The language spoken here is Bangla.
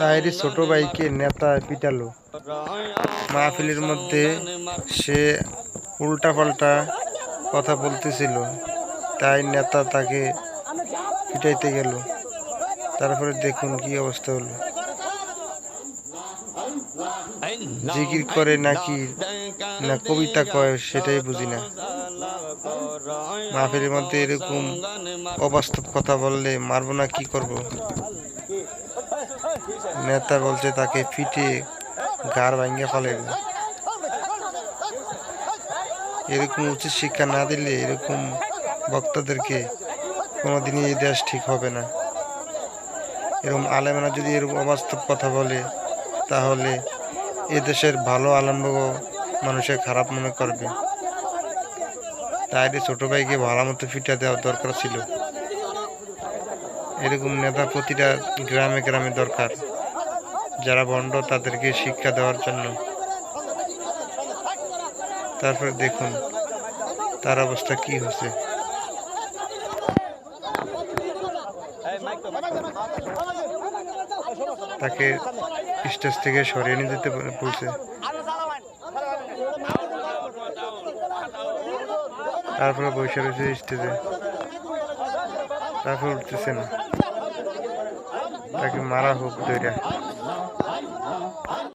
তাইরি ছোট ভাইকে নেতা পিটালো। মাহফিলের মধ্যে সে উল্টাপাল্টা কথা বলতেছিল, তাই নেতা তাকে পিটাইতে গেল। তারপরে দেখুন কি অবস্থা হলো। জিকির করে নাকি, না কবিতা কয় সেটাই বুঝি না। মাহফিলের মধ্যে এরকম অবাস্তব কথা বললে মারবো না, কি করব? নেতা বলছে তাকে পিটে গাড় ভাঙ্গে ফেলে এরকম উচিত শিক্ষা না দিলে এরকম বক্তাদেরকে কোনোদিনই এই দেশ ঠিক হবে না। এরকম আলেমরা যদি এরকম অবাস্তব কথা বলে, তাহলে এ দেশের ভালো আলেমরাও মানুষের খারাপ মনে করবে। তাই ছোট ভাইকে ভালো মতো ফিটা দেওয়ার দরকার ছিল। এরকম নেতা প্রতিটা গ্রামে গ্রামে দরকার। যারা ভণ্ড তাদেরকে শিক্ষা দেওয়ার জন্য। তারপরে দেখুন, তার অবস্থা কি হচ্ছে তাকে স্টেজ থেকে সরিয়ে নিয়ে যেতে বলে- বলছে। তারপরে রয়েছে স্টেজে। তারপর উঠতেছে না। তাকে মারা হোক দইরা।